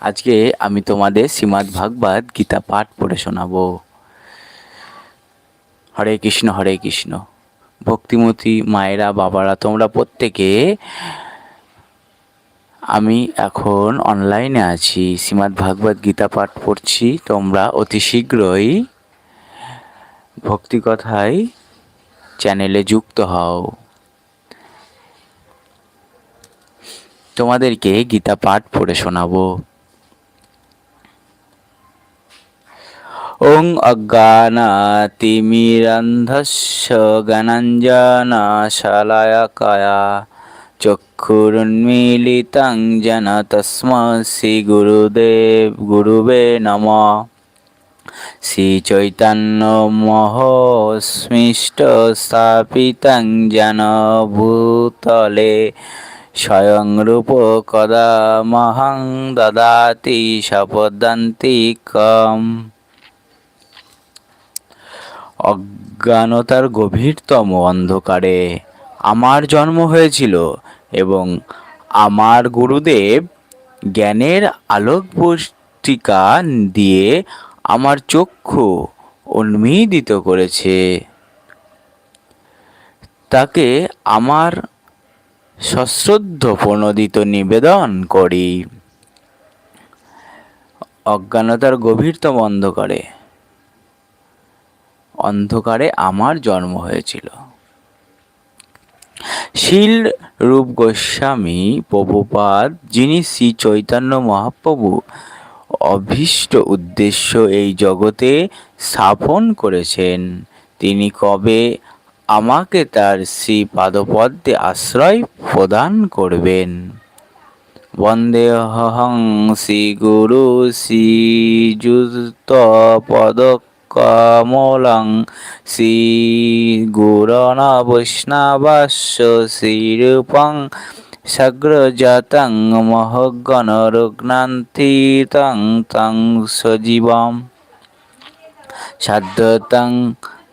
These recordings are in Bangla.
আজকে আমি তোমাদের শ্রীমদ্ ভাগবত গীতা পাঠ পড়ে শোনাবো। হরে কৃষ্ণ হরে কৃষ্ণ। ভক্তিমতী মায়েরা, বাবারা, তোমরা প্রত্যেকে আমি এখন অনলাইনে আছি। শ্রীমদ্ ভাগবত গীতা পাঠ পড়ছি। তোমরা অতি শীঘ্রই ভক্তিকথায় চ্যানেলে যুক্ত হও। তোমাদেরকে গীতা পাঠ পড়ে শোনাবো। ওং অজ্ঞানাতিমিরন্ধস্য গণঞ্জনশালায়কয়া চক্ষুরুন্মীলিতং যেন তস্মসি গুরুদেব গুরুবে নম শ্রীচৈতন্য মহস্মিষ্ট স্থাপিতং যেন ভূতলে স্বয়ং রূপ কদা মহং দদাতি শপদন্তি কম অজ্ঞানতার গভীরতম অন্ধকারে আমার জন্ম হয়েছিল এবং আমার গুরুদেব জ্ঞানের আলোক পুষ্টিকা দিয়ে আমার চক্ষু উন্মীদিত করেছে। তাকে আমার সশ্রদ্ধ প্রণোদিত নিবেদন করি। অজ্ঞানতার গভীরতম অন্ধকারে অন্ধকারে আমার জন্ম হয়েছিল। শিল রূপ গোস্বামী প্রভুপাদ, যিনি শ্রী চৈতন্য মহাপ্রভু অভীষ্ট উদ্দেশ্য এই জগতে স্থাপন করেছেন, তিনি কবে আমাকে তার শ্রী পাদপদ্মে আশ্রয় প্রদান করবেন? বন্দে হং শ্রী গুরু শ্রীযুত পদ কমলং শ্রী গুরণ বৈষ্ণবাস্য শ্রীরূপং সগ্রজাতং মহগণ রুগ্নান্তিতং তং সজীবম। সাধ্যতং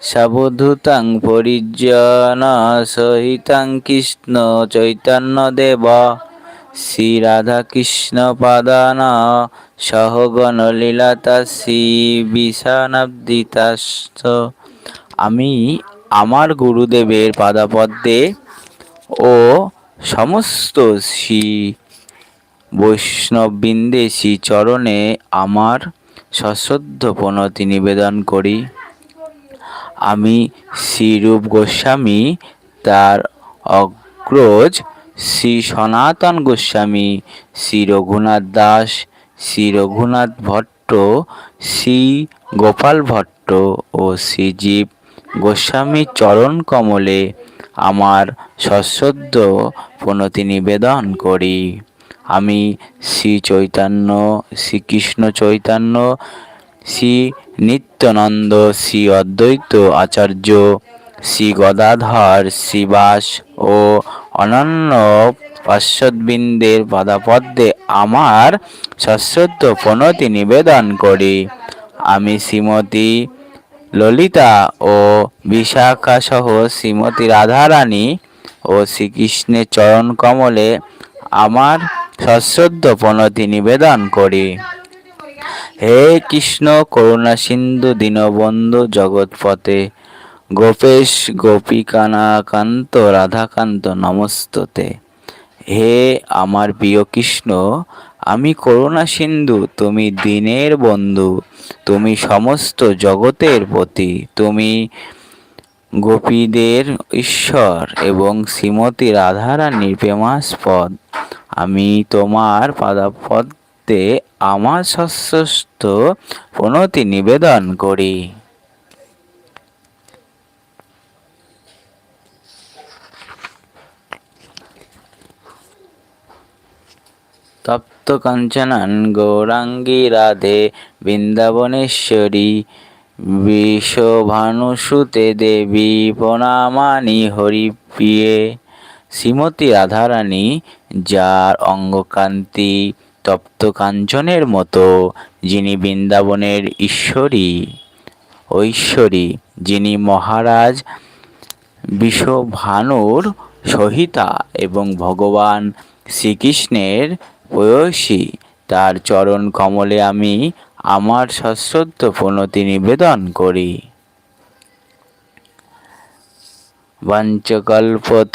সাবধূতং পরিজন সহিতং কৃষ্ণ চৈতন্য দেব। শ্রী রাধা কৃষ্ণ পাদান সহগণ লীলাতা শ্রী বিষানাব্দিতাস আমি আমার গুরুদেবের পাদাপদ্মে ও সমস্ত শ্রী বৈষ্ণববৃন্দে শ্রী চরণে আমার সশ্রদ্ধ প্রণতি নিবেদন করি। আমি শ্রীরূপ গোস্বামী তার অগ্রজ শ্রী সনাতন গোস্বামী, শ্রী রঘুনাথ দাস, শ্রী রঘুনাথ ভট্ট, শ্রী গোপাল ভট্ট ও শ্রীজীব গোস্বামীর চরণ কমলে আমার সশ্রদ্ধ প্রণতি নিবেদন করি। আমি শ্রী চৈতন্য শ্রীকৃষ্ণ চৈতন্য, শ্রী নিত্যানন্দ, শ্রী অদ্বৈত আচার্য, শ্রী গদাধর শ্রীবাস ও অনন্য পার্শ্বদবৃন্দের পদাপদ্মে আমার সশ্রদ্ধ প্রণতি নিবেদন করি। আমি শ্রীমতী ললিতা ও বিশাখা সহ শ্রীমতী রাধারানী ও শ্রীকৃষ্ণের চরণ কমলে আমার সশ্রদ্ধ প্রণতি নিবেদন করি। হে কৃষ্ণ করুণা সিন্ধু দীনবন্ধু জগৎপতে গোপেশ গোপীকানাকান্ত রাধাকান্ত নমস্ততে। হে আমার প্রিয় কৃষ্ণ, আমি করুণা সিন্ধু, তুমি দিনের বন্ধু, তুমি সমস্ত জগতের প্রতি, তুমি গোপীদের ঈশ্বর এবং শ্রীমতী রাধারানীর প্রেমাস্পদ। আমি তোমার পাদাপদ্মে আমার সশস্ত প্রণতি নিবেদন করি। তপ্ত কাঞ্চনান গৌরাঙ্গী রাধে, বৃন্দাবনেশ্বরী। বিশ্বভানুসুতে দেবী প্রণামানি হরিপ্রিয়ে। শ্রীমতী রাধারানী, যার অঙ্গকান্তি তপ্ত কাঞ্চনের মতো, যিনি বৃন্দাবনের ঈশ্বরী। ঐশ্বরী, যিনি মহারাজ বিশ্বভানুর সহিতা এবং ভগবান শ্রীকৃষ্ণের বয়সী, তার চরণ কমলে আমি আমার সশ্রদ্ধ প্রণতি নিবেদন করি। পঞ্চকল্পতরুভস্য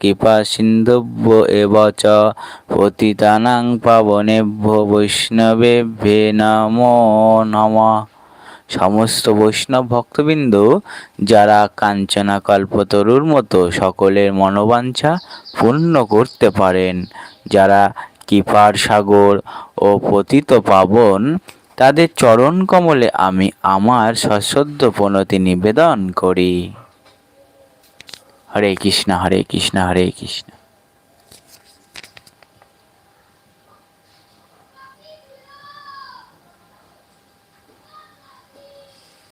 কৃপা সিন্ধুভ্য এব চ পতিতানাং পাবনেভ্য বৈষ্ণবেভ্যে নমো নমঃ। সমস্ত বৈষ্ণব ভক্তবৃন্দ, যারা কাঞ্চনা কল্পতরুর মতো সকলের মনোবাঞ্ছা পূর্ণ করতে পারেন যারা কিফার সাগর ও পতিত পাবন, তাদের চরণ কমলে আমি আমার সশ্রদ্ধ প্রণতি নিবেদন করি। হরে কৃষ্ণ হরে কৃষ্ণ হরে কৃষ্ণ।